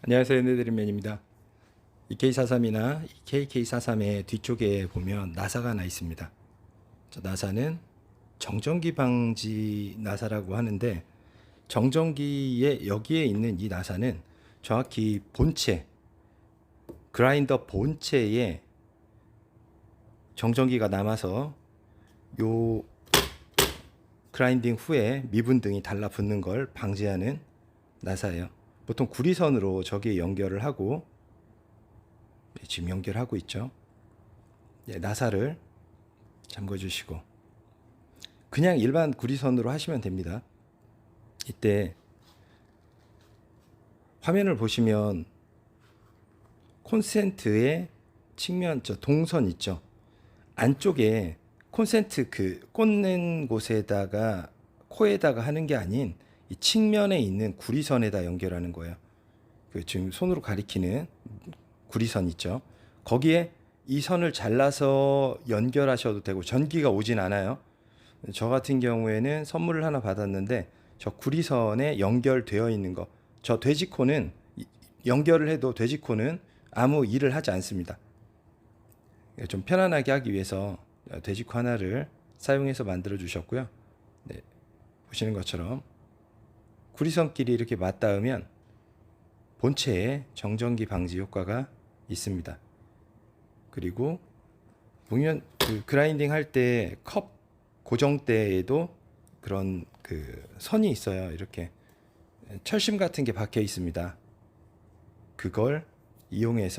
안녕하세요. 네드리맨입니다. EK43이나 KK43의 뒤쪽에 보면 나사가 하나 있습니다. 저 나사는 정전기 방지 나사라고 하는데 정전기에 여기에 있는 이 나사는 정확히 본체 그라인더 본체에 정전기가 남아서 요 그라인딩 후에 미분 등이 달라붙는 걸 방지하는 나사예요. 보통 구리선으로 저기에 연결을 하고 네, 지금 연결하고 있죠. 네, 나사를 잠궈 주시고 그냥 일반 구리선으로 하시면 됩니다. 이때 화면을 보시면 콘센트의 측면 저 동선 있죠. 안쪽에 콘센트 그 꽂는 곳에다가 코에다가 하는 게 아닌 이 측면에 있는 구리선에다 연결하는 거예요. 그 지금 손으로 가리키는 구리선 있죠. 거기에 이 선을 잘라서 연결하셔도 되고 전기가 오진 않아요. 저 같은 경우에는 선물을 하나 받았는데 저 구리선에 연결되어 있는 거. 저 돼지코는 이- 연결을 해도 돼지코는 아무 일을 하지 않습니다. 좀 편안하게 하기 위해서 돼지코 하나를 사용해서 만들어 주셨고요. 네, 보시는 것처럼 구리선끼리 이렇게 맞닿으면 본체에 정전기 방지 효과가 있습니다. 그리고 보면 그 그라인딩 할 때 컵 고정대에도 그런 그 선이 있어요. 이렇게 철심 같은 게 박혀 있습니다. 그걸 이용해서